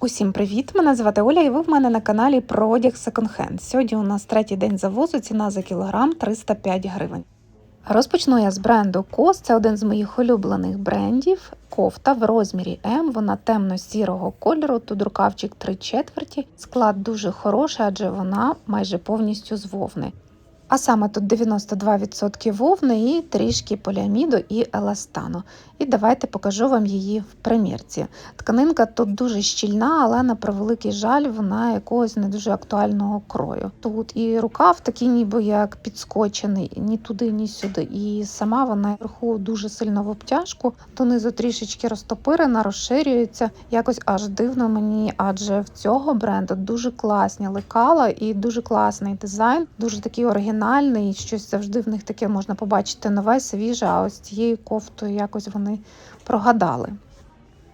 Усім привіт! Мене звати Оля, і ви в мене на каналі про одяг секонд-хенд. Сьогодні у нас третій день завозу, ціна за кілограм 305 гривень. Розпочну я з бренду COS, це один з моїх улюблених брендів. Кофта в розмірі М, вона темно-сірого кольору, тут рукавчик 3 четверті. Склад дуже хороший, адже вона майже повністю з вовни. А саме тут 92% вовни і трішки поліаміду і еластану. І давайте покажу вам її в примірці. Тканинка тут дуже щільна, але на превеликий жаль, вона якогось не дуже актуального крою. Тут і рукав такий, ніби як підскочений, ні туди, ні сюди. І сама вона вверху дуже сильно в обтяжку, донизу трішечки розтопирена, розширюється. Якось аж дивно мені, адже в цього бренду дуже класні лекала і дуже класний дизайн, дуже такий оригінальний. Щось завжди в них таке можна побачити нове, свіже. А ось цією кофтою якось вони прогадали.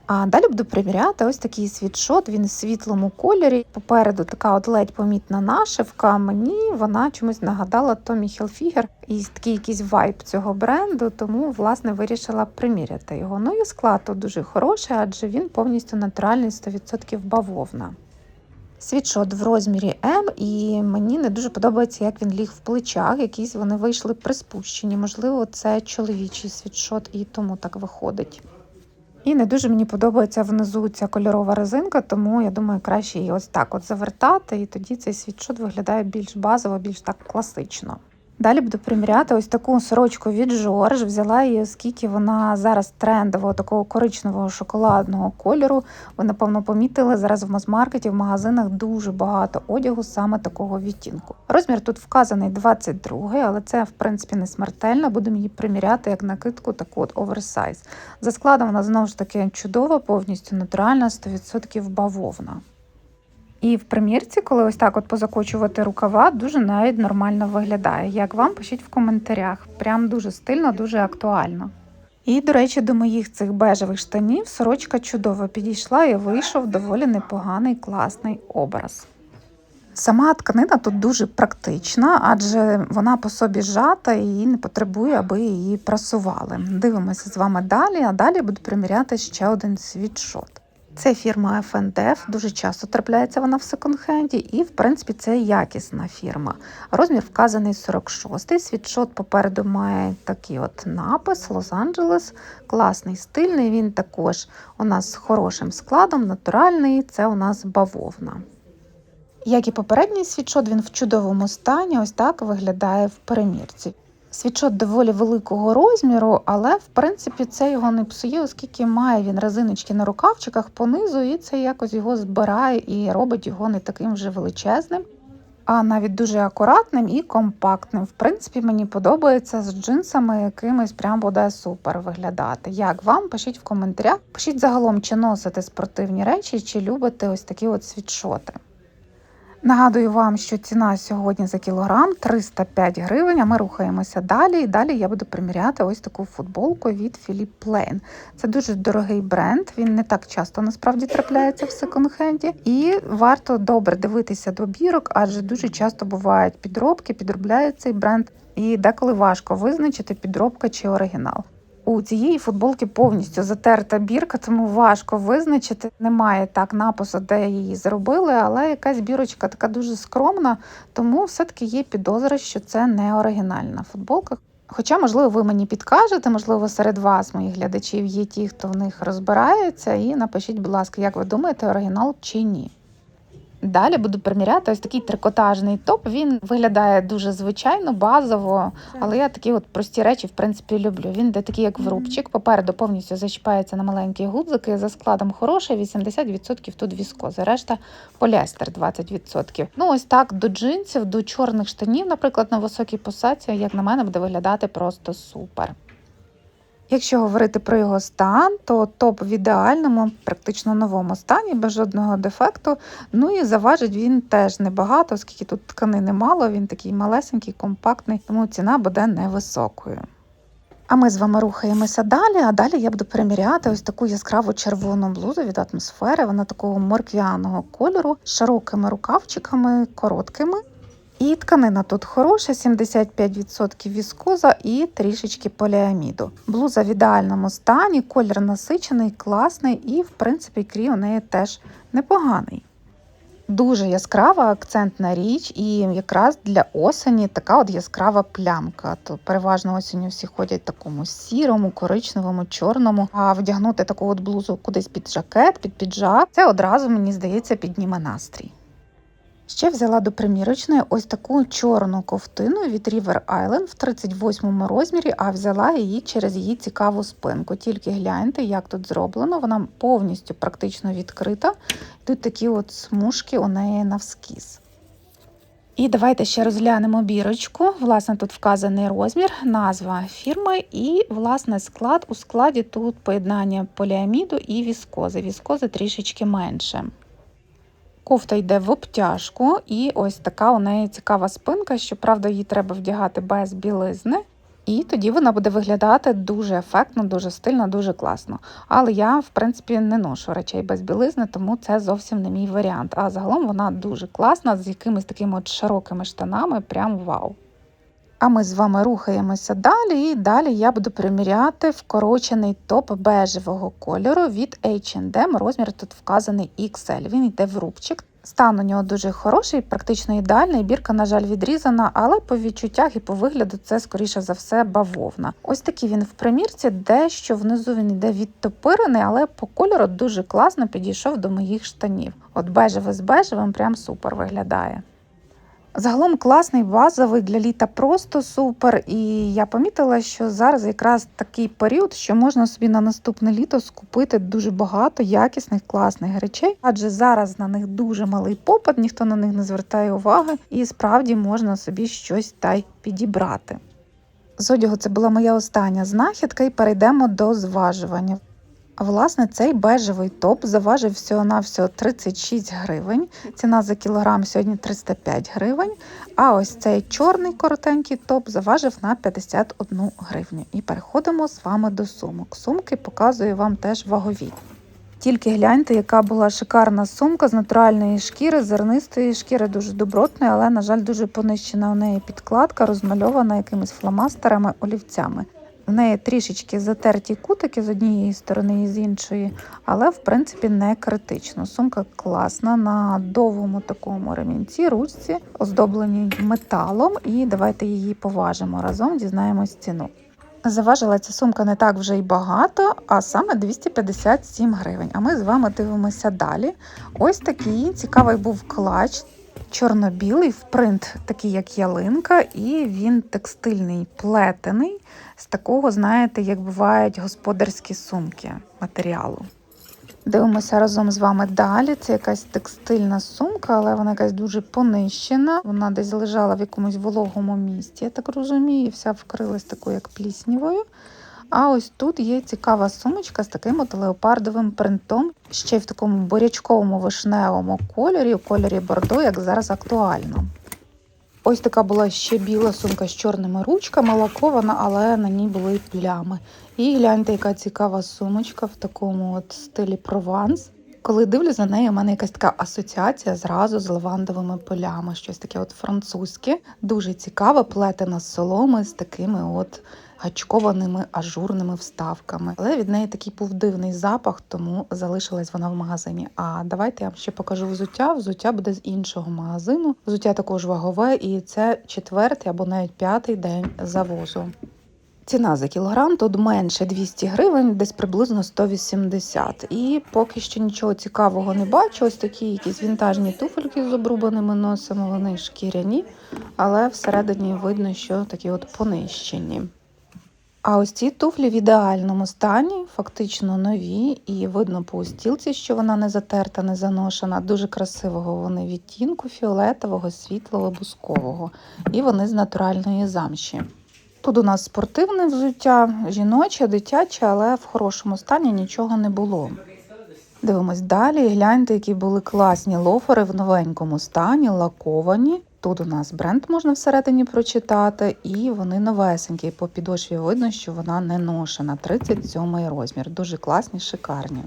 А далі буду приміряти ось такий світшот, він в світлому кольорі. Попереду така от ледь помітна нашивка. Мені вона чомусь нагадала Tommy Hilfiger і такий якийсь вайб цього бренду, тому власне вирішила приміряти його. Ну і склад тут дуже хороший, адже він повністю натуральний 100% бавовна. Світшот в розмірі М, і мені не дуже подобається, як він ліг в плечах. Якісь вони вийшли приспущені. Можливо, це чоловічий світшот, і тому так виходить. І не дуже мені подобається внизу ця кольорова резинка, тому я думаю, краще її ось так от завертати, і тоді цей світшот виглядає більш базово, більш так класично. Далі буду приміряти ось таку сорочку від Жорж. Взяла її, оскільки вона зараз трендового, такого коричневого шоколадного кольору. Ви, напевно, помітили, зараз в мазмаркеті, в магазинах дуже багато одягу саме такого відтінку. Розмір тут вказаний 22, але це, в принципі, не смертельно. Будемо її приміряти як накидку, таку от оверсайз. За складом вона знову ж таки чудова, повністю натуральна, 100% бавовна. І в примірці, коли ось так от позакочувати рукава, дуже навіть нормально виглядає. Як вам пишіть в коментарях. Прям дуже стильно, дуже актуально. І, до речі, до моїх цих бежевих штанів сорочка чудово підійшла і вийшов доволі непоганий класний образ. Сама тканина тут дуже практична, адже вона по собі зжата і не потребує, аби її прасували. Дивимося з вами далі, а далі буду приміряти ще один світшот. Це фірма FNDF, дуже часто трапляється вона в секонд-хенді, і, в принципі, це якісна фірма. Розмір вказаний 46-й. Світшот попереду має такий от напис Лос-Анджелес, класний, стильний. Він також у нас з хорошим складом, натуральний, це у нас бавовна. Як і попередній світшот, він в чудовому стані, ось так виглядає в перемірці. Світшот доволі великого розміру, але в принципі це його не псує, оскільки має він резиночки на рукавчиках понизу, і це якось його збирає і робить його не таким вже величезним, а навіть дуже акуратним і компактним. В принципі, мені подобається з джинсами якимись прям буде супер виглядати. Як вам? Пишіть в коментарях. Пишіть загалом, чи носите спортивні речі, чи любите ось такі от світшоти. Нагадую вам, що ціна сьогодні за кілограм 305 гривень, а ми рухаємося далі. І далі я буду приміряти ось таку футболку від Philip Plain. Це дуже дорогий бренд, він не так часто насправді трапляється в секонд-хенді. І варто добре дивитися до бірок, адже дуже часто бувають підробки, підробляють цей бренд. І деколи важко визначити підробка чи оригінал. У цієї футболки повністю затерта бірка, тому важко визначити. Немає так напису, де її зробили, але якась бірочка така дуже скромна, тому все-таки є підозра, що це не оригінальна футболка. Хоча, можливо, ви мені підкажете, можливо, серед вас, моїх глядачів, є ті, хто в них розбирається, і напишіть, будь ласка, як ви думаєте, оригінал чи ні. Далі буду приміряти ось такий трикотажний топ. Він виглядає дуже звичайно, базово, але я такі от прості речі, в принципі, люблю. Він де такий, як в рубчик. Попереду повністю зачіпається на маленькі гудзики. За складом хороший, 80% тут віскоза, решта поліестер 20%. Ну, ось так до джинсів, до чорних штанів, наприклад, на високій посадці, як на мене, буде виглядати просто супер. Якщо говорити про його стан, то топ в ідеальному, практично новому стані, без жодного дефекту. Ну і заважить він теж небагато, оскільки тут тканини мало, він такий малесенький, компактний, тому ціна буде невисокою. А ми з вами рухаємося далі, а далі я буду приміряти ось таку яскраву червону блузу від атмосфери. Вона такого морквяного кольору з широкими рукавчиками, короткими. І тканина тут хороша, 75% віскоза і трішечки поліаміду. Блуза в ідеальному стані, колір насичений, класний і, в принципі, крій у неї теж непоганий. Дуже яскрава акцентна річ, і якраз для осені така от яскрава плямка. То переважно осінню всі ходять в такому сірому, коричневому, чорному. А вдягнути таку от блузу кудись під жакет, під піджак, це одразу мені здається підніме настрій. Ще взяла до примірочної ось таку чорну ковтину від River Island в 38 розмірі, а взяла її через її цікаву спинку. Тільки гляньте, як тут зроблено. Вона повністю практично відкрита. Тут такі от смужки у неї навскіз. І давайте ще розглянемо бірочку. Власне, тут вказаний розмір, назва фірми і власне склад. У складі тут поєднання поліаміду і віскози. Віскози трішечки менше. Кофта йде в обтяжку, і ось така у неї цікава спинка. Щоправда, її треба вдягати без білизни. І тоді вона буде виглядати дуже ефектно, дуже стильно, дуже класно. Але я, в принципі, не ношу речей без білизни, тому це зовсім не мій варіант. А загалом вона дуже класна, з якимись такими от широкими штанами, прям вау. А ми з вами рухаємося далі, і далі я буду приміряти вкорочений топ бежевого кольору від H&M. Розмір тут вказаний XL. Він йде в рубчик. Стан у нього дуже хороший, практично ідеальний. Бірка, на жаль, відрізана, але по відчуттях і по вигляду це, скоріше за все, бавовна. Ось такий він в примірці, дещо внизу він йде відтопирений, але по кольору дуже класно підійшов до моїх штанів. От бежеве з бежевим прям супер виглядає. Загалом класний базовий для літа просто супер. І я помітила, що зараз якраз такий період, що можна собі на наступне літо скупити дуже багато якісних класних речей, адже зараз на них дуже малий попит, ніхто на них не звертає уваги, і справді можна собі щось та й підібрати. З одягу це була моя остання знахідка, і перейдемо до зважування. Власне цей бежевий топ заважив всього-навсього 36 гривень. Ціна за кілограм сьогодні 305 гривень. А ось цей чорний коротенький топ заважив на 51 гривню. І переходимо з вами до сумок. Сумки показую вам теж вагові. Тільки гляньте, яка була шикарна сумка з натуральної шкіри, зернистої шкіри, дуже добротної, але, на жаль, дуже понищена у неї підкладка, розмальована якимись фломастерами, олівцями. В неї трішечки затерті кутики з однієї сторони і з іншої, але в принципі не критично. Сумка класна на довгому такому ремінці, ручці, оздобленій металом. І давайте її поважимо разом, дізнаємось ціну. Заважила ця сумка не так вже й багато, а саме 257 гривень. А ми з вами дивимося далі. Ось такий цікавий був клач. Чорно-білий в принт, такий як ялинка, і він текстильний плетений з такого, знаєте, як бувають господарські сумки матеріалу. Дивимося разом з вами далі. Це якась текстильна сумка, але вона якась дуже понищена. Вона десь лежала в якомусь вологому місці, я так розумію, і вся вкрилась такою, як пліснівою. А ось тут є цікава сумочка з таким от леопардовим принтом, ще й в такому бурячковому вишневому кольорі, у кольорі бордо, як зараз актуально. Ось така була ще біла сумка з чорними ручками, лакована, але на ній були плями. І гляньте, яка цікава сумочка в такому от стилі прованс. Коли дивлюсь на неї, у мене якась така асоціація зразу з лавандовими полями, щось таке от французьке, дуже цікаве, плетена соломи з такими от гачкованими ажурними вставками. Але від неї такий був дивний запах, тому залишилась вона в магазині. А давайте я вам ще покажу взуття. Взуття буде з іншого магазину. Взуття також вагове, і це четвертий або навіть п'ятий день завозу. Ціна за кілограм тут менше 200 гривень, десь приблизно 180. І поки що нічого цікавого не бачу. Ось такі якісь вінтажні туфельки з обрубаними носами, вони шкіряні, але всередині видно, що такі от понищені. А ось ці туфлі в ідеальному стані, фактично нові, і видно по устілці, що вона не затерта, не заношена. Дуже красивого вони відтінку фіолетового, світлого, бускового. І вони з натуральної замші. Тут у нас спортивне взуття, жіноче, дитяче, але в хорошому стані нічого не було. Дивимось далі. Гляньте, які були класні лофери в новенькому стані, лаковані. Тут у нас бренд можна всередині прочитати, і вони новесенькі. По підошві видно, що вона не ношена. 37 розмір. Дуже класні, шикарні.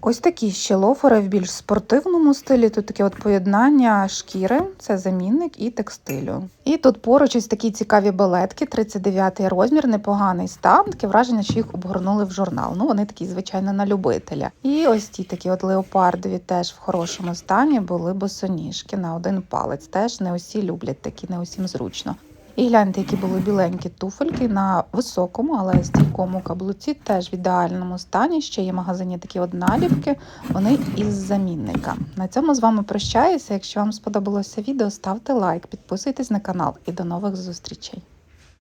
Ось такі ще лофери в більш спортивному стилі. Тут таке от поєднання шкіри, це замінник і текстилю. І тут поруч ось такі цікаві балетки, 39 розмір, непоганий стан. Таке враження, що їх обгорнули в журнал. Ну вони такі, звичайно, на любителя. І ось ті такі от леопардові теж в хорошому стані були босоніжки на один палець. Теж не усі люблять такі, не усім зручно. І гляньте, які були біленькі туфельки на високому, але стійкому каблуці, теж в ідеальному стані. Ще є в магазині такі одналіпки, вони із замінника. На цьому з вами прощаюся. Якщо вам сподобалося відео, ставте лайк, підписуйтесь на канал і до нових зустрічей.